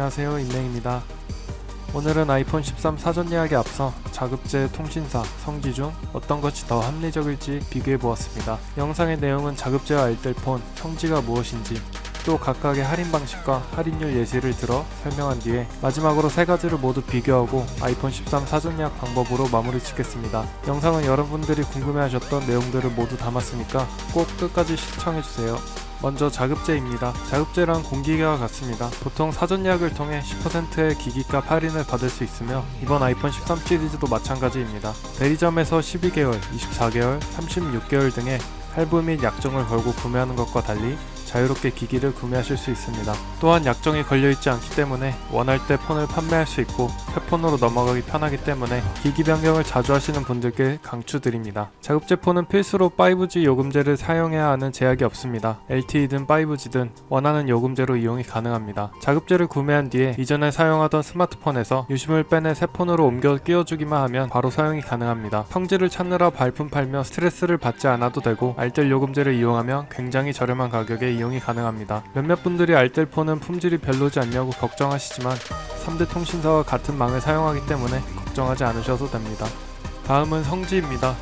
안녕하세요 인랭입니다. 오늘은 아이폰 13 사전 예약에 앞서 자급제, 통신사, 성지 중 어떤 것이 더 합리적일지 비교해 보았습니다. 영상의 내용은 자급제와 알뜰폰, 성지가 무엇인지 또 각각의 할인 방식과 할인율 예시를 들어 설명한 뒤에 마지막으로 세 가지를 모두 비교하고 아이폰 13 사전 예약 방법으로 마무리 짓겠습니다. 영상은 여러분들이 궁금해하셨던 내용들을 모두 담았으니까 꼭 끝까지 시청해주세요. 먼저 자급제입니다. 자급제란 공기계와 같습니다. 보통 사전 예약을 통해 10%의 기기값 할인을 받을 수 있으며 이번 아이폰 13 시리즈도 마찬가지입니다. 대리점에서 12개월, 24개월, 36개월 등의 할부 및 약정을 걸고 구매하는 것과 달리 자유롭게 기기를 구매하실 수 있습니다. 또한 약정이 걸려있지 않기 때문에 원할 때 폰을 판매할 수 있고 새 폰으로 넘어가기 편하기 때문에 기기 변경을 자주 하시는 분들께 강추드립니다. 자급제 폰은 필수로 5G 요금제를 사용해야 하는 제약이 없습니다. LTE든 5G든 원하는 요금제로 이용이 가능합니다. 자급제를 구매한 뒤에 이전에 사용하던 스마트폰에서 유심을 빼내 새 폰으로 옮겨 끼워주기만 하면 바로 사용이 가능합니다. 성질을 찾느라 발품 팔며 스트레스를 받지 않아도 되고 알뜰 요금제를 이용하면 굉장히 저렴한 가격에 이용이 가능합니다. 몇몇 분들이 알뜰폰은 품질이 별로지 않냐고 걱정하시지만 3대 통신사와 같은 망을 사용하기 때문에 걱정하지 않으셔도 됩니다. 다음은 성지입니다.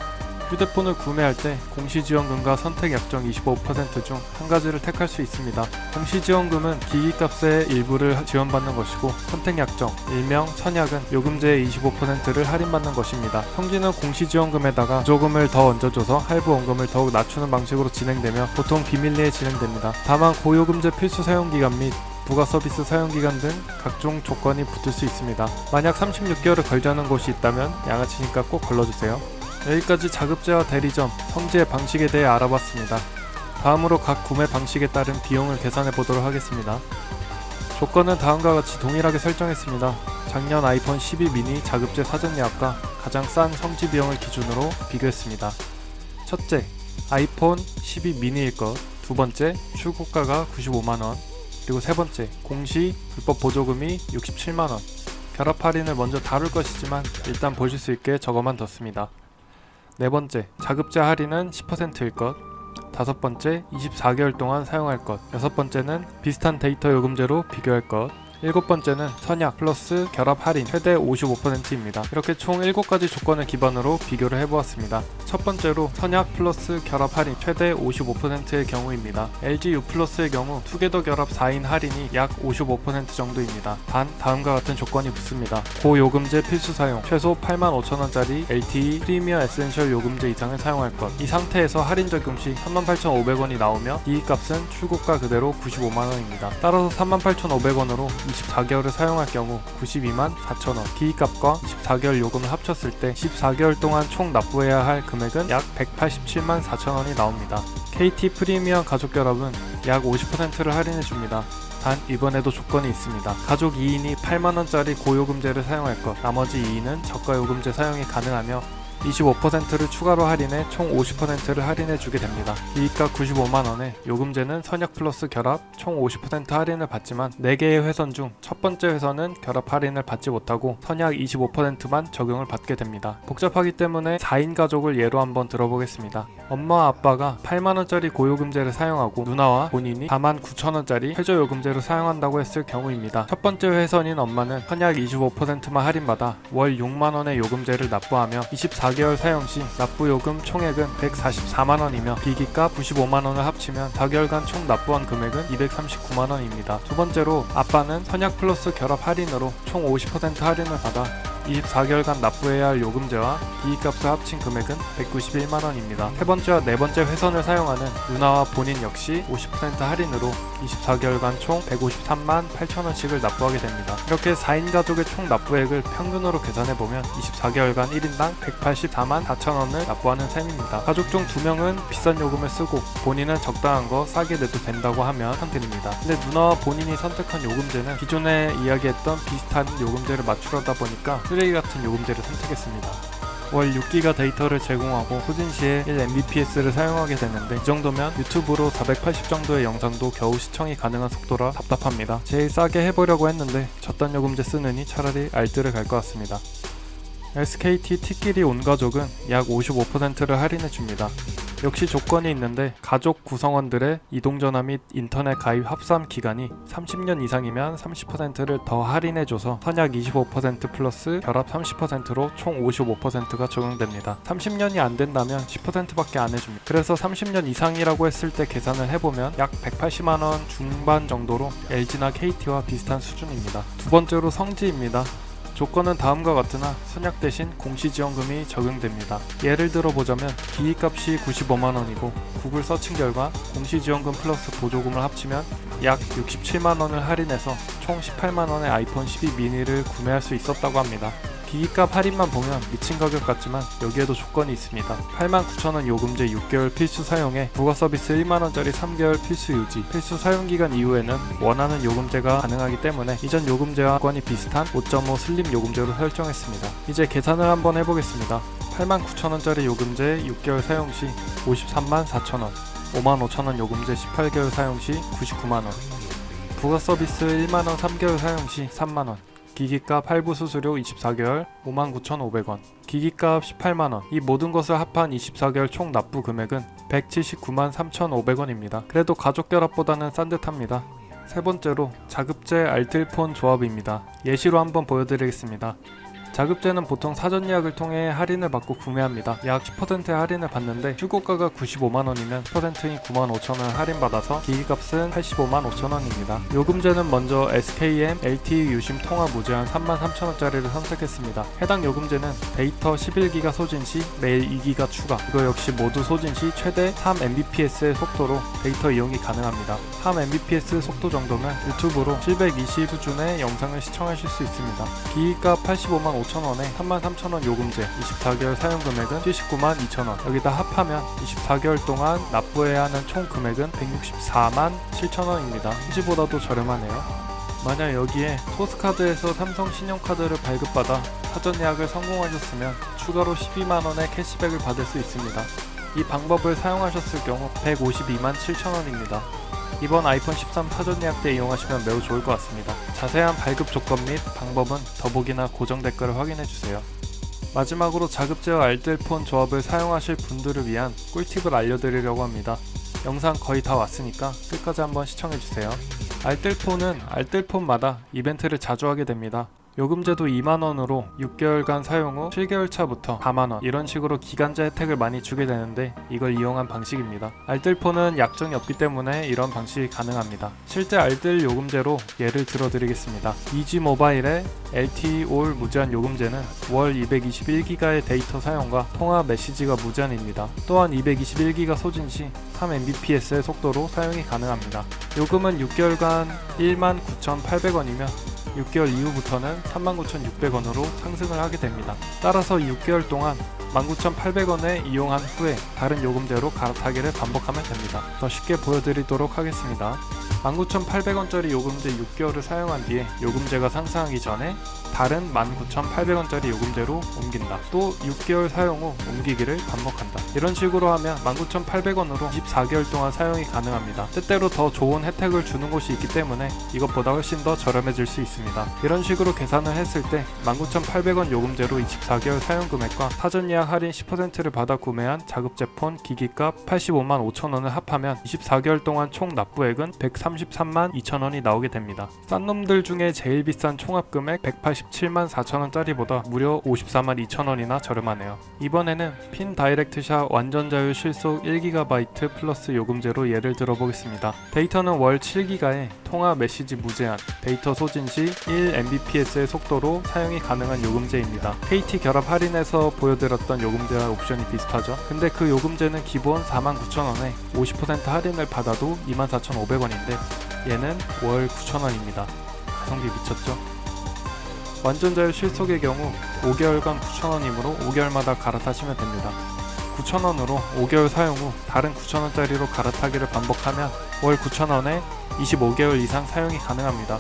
휴대폰을 구매할 때 공시지원금과 선택 약정 25%중 한 가지를 택할 수 있습니다. 공시지원금은 기기값의 일부를 지원받는 것이고 선택 약정, 일명 선약은 요금제의 25%를 할인받는 것입니다. 성지는 공시지원금에다가 조금을 더 얹어줘서 할부 원금을 더욱 낮추는 방식으로 진행되며 보통 비밀리에 진행됩니다. 다만 고요금제 필수 사용기간 및 부가 서비스 사용 기간 등 각종 조건이 붙을 수 있습니다. 만약 36개월을 걸자는 곳이 있다면 양아치니까 꼭 걸러주세요. 여기까지 자급제와 대리점, 성지의 방식에 대해 알아봤습니다. 다음으로 각 구매 방식에 따른 비용을 계산해 보도록 하겠습니다. 조건은 다음과 같이 동일하게 설정했습니다. 작년 아이폰 12 미니 자급제 사전 예약과 가장 싼 성지 비용을 기준으로 비교했습니다. 첫째, 아이폰 12 미니일 것. 두 번째, 출고가가 95만원. 그리고 세 번째, 공시 불법 보조금이 67만원. 결합 할인을 먼저 다룰 것이지만 일단 보실 수 있게 적어만 뒀습니다. 네 번째, 자급제 할인은 10%일 것. 다섯 번째, 24개월 동안 사용할 것. 여섯 번째는 비슷한 데이터 요금제로 비교할 것. 일곱 번째는 선약 플러스 결합 할인 최대 55%입니다. 이렇게 총 7가지 조건을 기반으로 비교를 해보았습니다. 첫 번째로 선약 플러스 결합 할인 최대 55%의 경우입니다. LG U 플러스의 경우 투게더 결합 4인 할인이 약 55% 정도입니다. 단 다음과 같은 조건이 붙습니다. 고요금제 필수 사용 최소 85,000원짜리 LTE 프리미어 에센셜 요금제 이상을 사용할 것. 이 상태에서 할인 적용 시 38,500원이 나오며 이 값은 출고가 그대로 95만원입니다. 따라서 38,500원으로 24개월을 사용할 경우 92만 4천원 기기값과 24개월 요금을 합쳤을 때 14개월 동안 총 납부해야 할 금액은 약 187만 4천원이 나옵니다. KT 프리미엄 가족 결합은 약 50%를 할인해 줍니다. 단 이번에도 조건이 있습니다. 가족 2인이 8만원짜리 고요금제를 사용할 것, 나머지 2인은 저가 요금제 사용이 가능하며 25%를 추가로 할인해 총 50%를 할인해 주게 됩니다. 이익가 95만원에 요금제는 선약 플러스 결합 총 50% 할인을 받지만 4개의 회선 중 첫 번째 회선은 결합 할인을 받지 못하고 선약 25%만 적용을 받게 됩니다. 복잡하기 때문에 4인 가족을 예로 한번 들어보겠습니다. 엄마와 아빠가 8만원짜리 고요금제를 사용하고 누나와 본인이 4만 9천원짜리 최저요금제를 사용한다고 했을 경우입니다. 첫 번째 회선인 엄마는 선약 25%만 할인받아 월 6만원의 요금제를 납부하며 24 개월 사용 시 납부 요금 총액은 144만원이며 기기값 95만원을 합치면 4개월간 총 납부한 금액은 239만원입니다. 두 번째로 아빠는 선약 플러스 결합 할인으로 총 50% 할인을 받아 24개월간 납부해야 할 요금제와 기기값을 합친 금액은 191만원입니다. 세 번째와 네 번째 회선을 사용하는 누나와 본인 역시 50% 할인으로 24개월간 총 153만 8천원씩을 납부하게 됩니다. 이렇게 4인 가족의 총 납부액을 평균으로 계산해보면 24개월간 1인당 184만 4천원을 납부하는 셈입니다. 가족 중 2명은 비싼 요금을 쓰고 본인은 적당한 거 싸게 내도 된다고 하면 선드립니다. 근데 누나와 본인이 선택한 요금제는 기존에 이야기했던 비슷한 요금제를 맞추려다 보니까 쓰레기 같은 요금제를 선택했습니다. 월 6기가 데이터를 제공하고 소진 시에 1 Mbps를 사용하게 되는데 이 정도면 유튜브로 480 정도의 영상도 겨우 시청이 가능한 속도라 답답합니다. 제일 싸게 해보려고 했는데 저딴 요금제 쓰느니 차라리 알뜰을 갈 것 같습니다. SKT T끼리 온 가족은 약 55%를 할인해 줍니다. 역시 조건이 있는데 가족 구성원들의 이동전화 및 인터넷 가입 합산 기간이 30년 이상이면 30%를 더 할인해줘서 선약 25% 플러스 결합 30%로 총 55%가 적용됩니다. 30년이 안 된다면 10%밖에 안 해줍니다. 그래서 30년 이상이라고 했을 때 계산을 해보면 약 180만 원 중반 정도로 LG나 KT와 비슷한 수준입니다. 두 번째로 성지입니다. 조건은 다음과 같으나 선약 대신 공시지원금이 적용됩니다. 예를 들어 보자면 기기값이 95만 원이고 구글 서칭 결과 공시지원금 플러스 보조금을 합치면 약 67만 원을 할인해서 총 18만 원의 아이폰 12 미니를 구매할 수 있었다고 합니다. 기기값 할인만 보면 미친 가격 같지만 여기에도 조건이 있습니다. 89,000원 요금제 6개월 필수 사용에 부가 서비스 1만원짜리 3개월 필수 유지, 필수 사용기간 이후에는 원하는 요금제가 가능하기 때문에 이전 요금제와 조건이 비슷한 5.5 슬림 요금제로 설정했습니다. 이제 계산을 한번 해보겠습니다. 89,000원짜리 요금제 6개월 사용 시 53만 4천원, 55,000원 요금제 18개월 사용 시 99만원, 부가 서비스 1만원 3개월 사용 시 3만원, 기기값 할부 수수료 24개월 59,500원, 기기값 18만원, 이 모든 것을 합한 24개월 총 납부 금액은 179만 3,500원입니다. 그래도 가족 결합보다는 싼 듯합니다. 세 번째로 자급제 알뜰폰 조합입니다. 예시로 한번 보여드리겠습니다. 자급제는 보통 사전 예약을 통해 할인을 받고 구매합니다. 약 10%의 할인을 받는데 출고가가 95만 원이면 10%인 9만 5천 원 할인받아서 기기값은 85만 5천 원입니다. 요금제는 먼저 SKM LTE 유심 통화 무제한 3만 3천 원짜리를 선택했습니다. 해당 요금제는 데이터 11기가 소진 시 매일 2기가 추가. 이거 역시 모두 소진 시 최대 3mbps의 속도로 데이터 이용이 가능합니다. 3mbps 속도 정도면 유튜브로 720 수준의 영상을 시청하실 수 있습니다. 기기값 85만 5천원 에 33,000원 요금제 24개월 사용 금액은 79만 2천원. 여기다 합하면 24개월 동안 납부해야 하는 총 금액은 164만 7천원입니다. 휴지보다도 저렴하네요. 만약 여기에 토스카드에서 삼성 신용카드를 발급받아 사전 예약을 성공하셨으면 추가로 12만원의 캐시백을 받을 수 있습니다. 이 방법을 사용하셨을 경우 152만 7천원입니다 이번 아이폰 13 사전 예약 때 이용하시면 매우 좋을 것 같습니다. 자세한 발급 조건 및 방법은 더보기나 고정 댓글을 확인해 주세요. 마지막으로 자급제와 알뜰폰 조합을 사용하실 분들을 위한 꿀팁을 알려드리려고 합니다. 영상 거의 다 왔으니까 끝까지 한번 시청해 주세요. 알뜰폰은 알뜰폰마다 이벤트를 자주 하게 됩니다. 요금제도 2만원으로 6개월간 사용 후 7개월 차부터 4만원 이런 식으로 기간제 혜택을 많이 주게 되는데 이걸 이용한 방식입니다. 알뜰폰은 약정이 없기 때문에 이런 방식이 가능합니다. 실제 알뜰 요금제로 예를 들어 드리겠습니다. 이지 모바일의 LTE 올 무제한 요금제는 월 221기가의 데이터 사용과 통화 메시지가 무제한입니다. 또한 221기가 소진 시 3mbps의 속도로 사용이 가능합니다. 요금은 6개월간 19,800원이며 6개월 이후부터는 39,600원으로 상승을 하게 됩니다. 따라서 6개월 동안 19,800원에 이용한 후에 다른 요금제로 갈아타기를 반복하면 됩니다. 더 쉽게 보여드리도록 하겠습니다. 19,800원짜리 요금제 6개월을 사용한 뒤에 요금제가 상승하기 전에 다른 19,800원짜리 요금제로 옮긴다. 또 6개월 사용 후 옮기기를 반복한다. 이런 식으로 하면 19,800원으로 24개월 동안 사용이 가능합니다. 때때로 더 좋은 혜택을 주는 곳이 있기 때문에 이것보다 훨씬 더 저렴해질 수 있습니다. 이런 식으로 계산을 했을 때 19,800원 요금제로 24개월 사용 금액과 사전 예약 할인 10%를 받아 구매한 자급제폰 기기값 85만 5천 원을 합하면 24개월 동안 총 납부액은 133만 2천원이 나오게 됩니다. 싼 놈들 중에 제일 비싼 총합 금액 187만 4천원짜리보다 무려 54만 2천원이나 저렴하네요. 이번에는 핀 다이렉트샷 완전 자유 실속 1GB 플러스 요금제로 예를 들어보겠습니다. 데이터는 월 7기가에 통화 메시지 무제한, 데이터 소진 시 1mbps의 속도로 사용이 가능한 요금제입니다. KT 결합 할인에서 보여드렸던 요금제와 옵션이 비슷하죠. 근데 그 요금제는 기본 49,000원에 50% 할인을 받아도 24,500원인데 얘는 월 9,000원입니다. 가성비 미쳤죠? 완전 자유 실속의 경우 5개월간 9,000원이므로 5개월마다 갈아타시면 됩니다. 9,000원으로 5개월 사용 후 다른 9,000원짜리로 갈아타기를 반복하면 월 9,000원에 25개월 이상 사용이 가능합니다.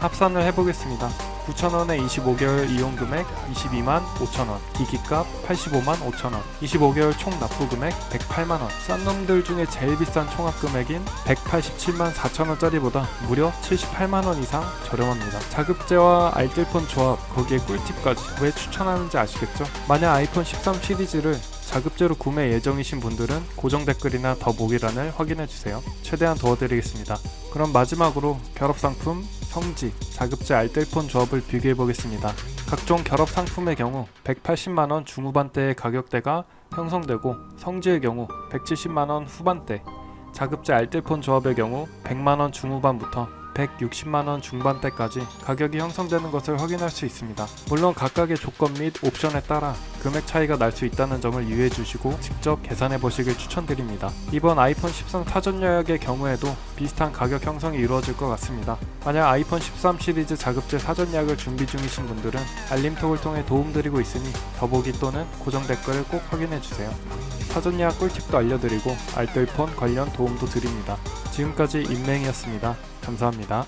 합산을 해보겠습니다. 9,000원에 25개월 이용 금액 22만 5천원, 기기값 85만 5천원, 25개월 총 납부 금액 108만원, 싼 놈들 중에 제일 비싼 총합 금액인 187만 4천원짜리보다 무려 78만원 이상 저렴합니다. 자급제와 알뜰폰 조합, 거기에 꿀팁까지 왜 추천하는지 아시겠죠? 만약 아이폰 13 시리즈를 자급제로 구매 예정이신 분들은 고정 댓글이나 더보기란을 확인해주세요. 최대한 도와드리겠습니다. 그럼 마지막으로 결합 상품, 성지, 자급제 알뜰폰 조합을 비교해 보겠습니다. 각종 결합 상품의 경우 180만원 중후반대의 가격대가 형성되고 성지의 경우 170만원 후반대, 자급제 알뜰폰 조합의 경우 100만원 중후반부터 160만원 중반대까지 가격이 형성되는 것을 확인할 수 있습니다. 물론 각각의 조건 및 옵션에 따라 금액 차이가 날 수 있다는 점을 유의해 주시고 직접 계산해 보시길 추천드립니다. 이번 아이폰 13 사전 예약의 경우에도 비슷한 가격 형성이 이루어질 것 같습니다. 만약 아이폰 13 시리즈 자급제 사전 예약을 준비 중이신 분들은 알림톡을 통해 도움드리고 있으니 더보기 또는 고정 댓글을 꼭 확인해 주세요. 사전 예약 꿀팁도 알려드리고 알뜰폰 관련 도움도 드립니다. 지금까지 인맹이었습니다. 감사합니다.